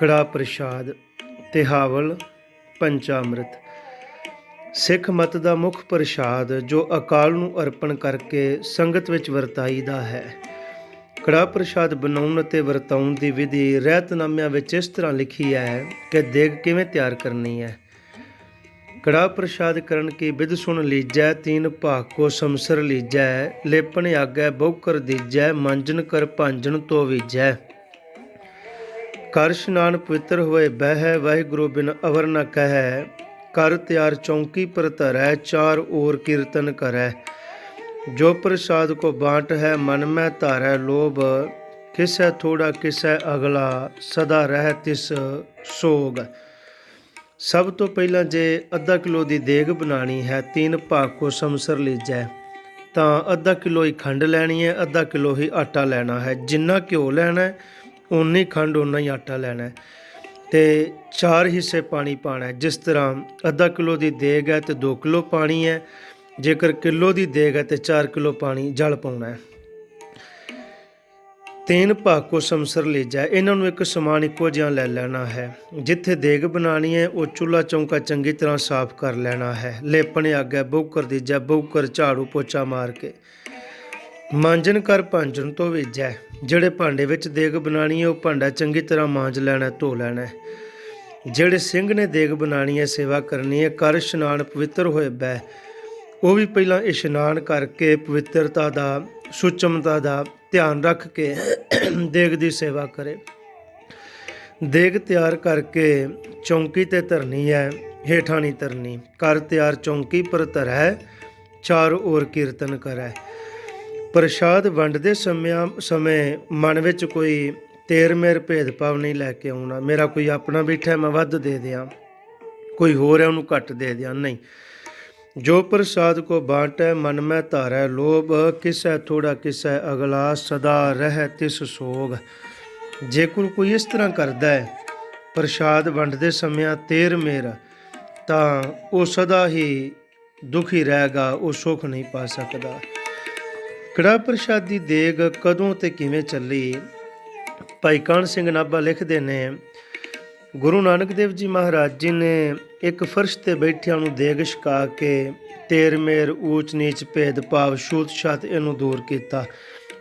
ਕੜਾ ਪ੍ਰਸ਼ਾਦ ਤੇ ਹਾਵਲ ਪੰਚਾਮ੍ਰਿਤ। ਸਿੱਖ ਮਤ ਦਾ ਮੁੱਖ ਪ੍ਰਸ਼ਾਦ ਜੋ ਅਕਾਲ ਨੂੰ ਅਰਪਣ ਕਰਕੇ ਸੰਗਤ ਵਿੱਚ ਵਰਤਾਈਦਾ ਹੈ। ਕੜਾ ਪ੍ਰਸ਼ਾਦ ਬਣਾਉਣ ਅਤੇ ਵਰਤਾਉਣ ਦੀ ਵਿਧੀ ਰਹਿਤਨਾਮਿਆਂ ਵਿੱਚ ਇਸ ਤਰ੍ਹਾਂ ਲਿਖੀ ਹੈ ਕਿ ਦੇਗ ਕਿਵੇਂ ਤਿਆਰ ਕਰਨੀ ਹੈ? ਕੜਾ ਪ੍ਰਸ਼ਾਦ ਕਰਨ ਕੀ ਵਿਧ ਸੁਣ ਲੀਜੈ, ਤੀਨ ਭਾਗ ਕੋ ਸਮਸਰ ਲੀਜੈ, ਲੇਪਣ ਆਗੈ ਬਹੁਕਰ ਦੀਜੈ, ਮੰਜਨ ਕਰ ਭਾਂਜਨ ਤੋ ਵੀਜੈ। ਕਰ ਇਸ਼ਨਾਨ ਪਵਿੱਤਰ ਹੋਏ, ਬਹਿ, ਵਾਹਿਗੁਰੂ ਬਿਨ ਅਵਰ ਨ ਕਹੈ। ਕਰ ਤਿਆਰ ਚੌਂਕੀ ਪਰ ਧਰੈ, ਚਾਰ ਓਰ ਕੀਰਤਨ ਕਰੈ। ਜੋ ਪ੍ਰਸਾਦ ਕੋ ਬਾਂਟ ਹੈ, ਮਨ ਮੈਂ ਧਾਰੈ ਲੋਭ। ਕਿਸੈ ਥੋੜਾ, ਕਿਸੈ ਅਗਲਾ, ਸਦਾ ਰਹਿ ਤਿਸ ਸੋਗ। ਸਭ ਤੋਂ ਪਹਿਲਾਂ ਜੇ ਅੱਧਾ ਕਿਲੋ ਦੀ ਦੇਗ ਬਣਾਣੀ ਹੈ, ਤਿੰਨ ਭਾਗ ਕੋ ਸਮਸਰ ਲੀਜੈ। ਤਾਂ ਅੱਧਾ ਕਿਲੋ ਹੀ ਖੰਡ ਲੈਣੀ ਹੈ, ਅੱਧਾ ਕਿਲੋ ਹੀ ਆਟਾ ਲੈਣਾ ਹੈ। ਜਿੰਨਾ ਘਿਓ ਲੈਣਾ ਹੈ ਉਨੀ ਖੰਡ ਉਨਾ ਹੀ ਆਟਾ ਲੈਣਾ ਹੈ ਤੇ ਚਾਰ ਹਿੱਸੇ ਪਾਣੀ ਪਾਣਾ ਜਿਸ ਤਰ੍ਹਾਂ ਅੱਧਾ ਕਿਲੋ ਦੀ ਦੇਗ ਹੈ ਤੇ 2 ਕਿਲੋ ਪਾਣੀ ਹੈ। ਜੇਕਰ ਕਿਲੋ ਦੀ ਦੇਗ ਹੈ ਤੇ 4 ਕਿਲੋ ਪਾਣੀ ਜਲ ਪਾਉਣਾ ਹੈ। ਤੀਨ ਭਾਗ ਸਮਸਰ ਲੈ ਜਾ ਇਹਨਾਂ ਨੂੰ ਇੱਕ ਸਮਾਨ ਇੱਕੋ ਜਿਹਾ ਲੈ ਲੈਣਾ ਹੈ। ਜਿੱਥੇ ਦੇਗ ਬਣਾਣੀ ਹੈ, ਉਹ ਚੁੱਲਾ ਚੌਂਕਾ ਚੰਗੀ ਤਰ੍ਹਾਂ ਸਾਫ਼ ਕਰ ਲੈਣਾ ਹੈ। ਲੇਪਣ ਆਗੇ ਬੌਕਰ ਦੀ ਜਾ ਬੌਕਰ ਝਾੜੂ ਪੋਚਾ ਮਾਰ ਕੇ। ਮਾਂਜਨ ਕਰ ਭਾਂਜਨ ਤੋਂ ਵੇਜੈ। ਜਿਹੜੇ ਭਾਂਡੇ ਵਿੱਚ ਦੇਗ ਬਣਾਣੀ ਹੈ, ਉਹ ਭਾਂਡਾ ਚੰਗੀ ਤਰ੍ਹਾਂ ਮਾਂਜ ਲੈਣਾ, ਧੋ ਲੈਣਾ ਜਿਹੜੇ ਸਿੰਘ ਨੇ ਦੇਗ ਬਣਾਣੀ ਹੈ, ਸੇਵਾ ਕਰਨੀ ਹੈ, ਕਰ ਇਸ਼ਨਾਨ ਪਵਿੱਤਰ ਹੋਏ ਬੈ ਉਹ ਵੀ ਪਹਿਲਾਂ ਇਸ਼ਨਾਨ ਕਰਕੇ ਪਵਿੱਤਰਤਾ ਦਾ, ਸੁਚਮਤਾ ਦਾ ਧਿਆਨ ਰੱਖ ਕੇ ਦੇਗ ਦੀ ਸੇਵਾ ਕਰੇ। ਦੇਗ ਤਿਆਰ ਕਰਕੇ ਚੌਂਕੀ ਤੇ ਧਰਨੀ ਹੈ, ਹੇਠਾਂ ਨਹੀਂ ਧਰਨੀ। ਕਰ ਤਿਆਰ ਚੌਂਕੀ ਪਰ ਧਰੈ, ਚਾਰ ਔਰ ਕੀਰਤਨ ਕਰੈ। ਪ੍ਰਸ਼ਾਦ ਵੰਡਦੇ ਸਮਿਆਂ, ਸਮੇਂ ਮਨ ਵਿੱਚ ਕੋਈ ਤੇਰ ਮੇਰ ਭੇਦਭਾਵ ਨਹੀਂ ਲੈ ਕੇ ਆਉਣਾ। ਮੇਰਾ ਕੋਈ ਆਪਣਾ ਬੈਠਾ ਮੈਂ ਵੱਧ ਦੇ ਦਿਆਂ। ਕੋਈ ਹੋਰ ਹੈ, ਉਹਨੂੰ ਘੱਟ ਦੇ ਦਿਆਂ। ਨਹੀਂ। ਜੋ ਪ੍ਰਸਾਦ ਕੋ ਬਾਟੈ ਮਨ ਮੈਂ ਧਾਰੈ, ਲੋਭ ਕਿਸੈ ਥੋੜਾ ਕਿਸੈ, ਅਗਲਾ ਸਦਾ ਰਹਿ, ਤਿਸ ਸੋਗ। ਜੇ ਕੋਈ ਇਸ ਤਰ੍ਹਾਂ ਕਰਦਾ ਹੈ, ਪ੍ਰਸਾਦ ਵੰਡਦੇ ਸਮਿਆਂ ਤੇਰ ਮੇਰ ਤਾਂ ਉਹ ਸਦਾ ਹੀ ਦੁਖੀ ਰਹੇਗਾ, ਉਹ ਸੁਖ ਨਹੀਂ ਪਾ ਸਕਦਾ। ਕੜਾ ਪ੍ਰਸ਼ਾਦੀ ਦੇਗ ਕਦੋਂ ਤੇ ਕਿਵੇਂ ਚੱਲੀ? ਭਾਈ ਕਾਨ ਸਿੰਘ ਨਾਭਾ ਲਿਖਦੇ ਨੇ, ਗੁਰੂ ਨਾਨਕ ਦੇਵ ਜੀ ਮਹਾਰਾਜ ਜੀ ਨੇ ਇੱਕ ਫਰਸ਼ ਤੇ ਬੈਠਿਆਂ ਨੂੰ ਦੇਗ ਛਕਾ ਕੇ ਤੇਰ ਮੇਰ, ਊਚ ਨੀਚ ਭੇਦ ਭਾਵ ਛੂਤ ਛਾਤ ਇਹਨੂੰ ਦੂਰ ਕੀਤਾ,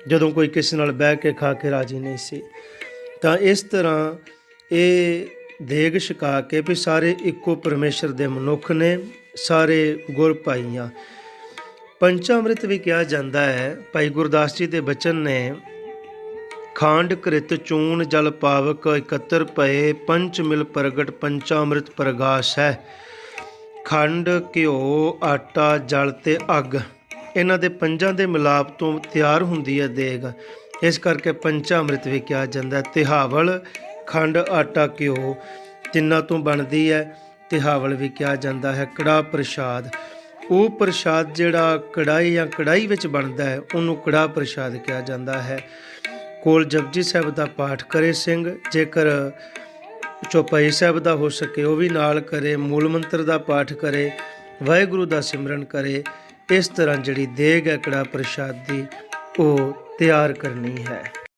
ਜਦੋਂ ਕੋਈ ਕਿਸੇ ਨਾਲ ਬਹਿ ਕੇ ਖਾ ਕੇ ਰਾਜੀ ਨਹੀਂ ਸੀ। ਤਾਂ ਇਸ ਤਰ੍ਹਾਂ ਇਹ ਦੇਗ ਛਕਾ ਕੇ ਵੀ ਸਾਰੇ ਇੱਕੋ ਪਰਮੇਸ਼ਰ ਦੇ ਮਨੁੱਖ ਨੇ, ਸਾਰੇ ਗੁਰ ਭਾਈਆਂ। ਪੰਚਾਮ੍ਰਿਤ ਵੀ ਕਿਹਾ ਜਾਂਦਾ ਹੈ। ਭਾਈ ਗੁਰਦਾਸ ਜੀ ਦੇ ਬਚਨ ਨੇ, ਖਾਂਡ ਕ੍ਰਿਤ ਚੂਨ ਜਲ ਪਾਵਕ ਇਕੱਤਰ ਪਏ ਪੰਚ ਮਿਲ ਪ੍ਰਗਟ ਪੰਚਾਮ੍ਰਿਤ ਪ੍ਰਗਾਸ਼ ਹੈ। ਖੰਡ ਘਿਓ, ਆਟਾ, ਜਲ ਤੇ ਅੱਗ। ਇਹਨਾਂ ਦੇ ਪੰਜਾਂ ਦੇ ਮਿਲਾਪ ਤੋਂ ਤਿਆਰ ਹੁੰਦੀ ਹੈ ਦੇਗ। ਇਸ ਕਰਕੇ ਪੰਚਾਮ੍ਰਿਤ ਵੀ ਕਿਹਾ ਜਾਂਦਾ ਹੈ। ਤਿਹਾਵਲ, ਖੰਡ, ਆਟਾ, ਘਿਓ ਤਿੰਨਾਂ ਤੋਂ ਬਣਦੀ ਹੈ, ਤਿਹਾਵਲ ਵੀ ਕਿਹਾ ਜਾਂਦਾ ਹੈ। ਕੜਾ ਪ੍ਰਸ਼ਾਦ। ਉਹ ਪ੍ਰਸ਼ਾਦ ਜਿਹੜਾ ਕੜਾਈ ਜਾਂ ਕੜਾਈ ਵਿੱਚ ਬਣਦਾ ਹੈ, ਉਹਨੂੰ ਕੜਾ ਪ੍ਰਸ਼ਾਦ ਕਿਹਾ ਜਾਂਦਾ ਹੈ। ਕੋਲ ਜਪਜੀ ਸਾਹਿਬ ਦਾ ਪਾਠ ਕਰੇ ਸਿੰਘ, ਜੇਕਰ ਚੌਪਈ ਸਾਹਿਬ ਦਾ ਹੋ ਸਕੇ, ਉਹ ਵੀ ਨਾਲ ਕਰੇ, ਮੂਲ ਮੰਤਰ ਦਾ ਪਾਠ ਕਰੇ, ਵਾਹਿਗੁਰੂ ਦਾ ਸਿਮਰਨ ਕਰੇ, ਇਸ ਤਰ੍ਹਾਂ ਜਿਹੜੀ ਦੇਗ ਹੈ ਕੜਾ ਪ੍ਰਸ਼ਾਦ ਦੀ, ਉਹ ਤਿਆਰ ਕਰਨੀ ਹੈ।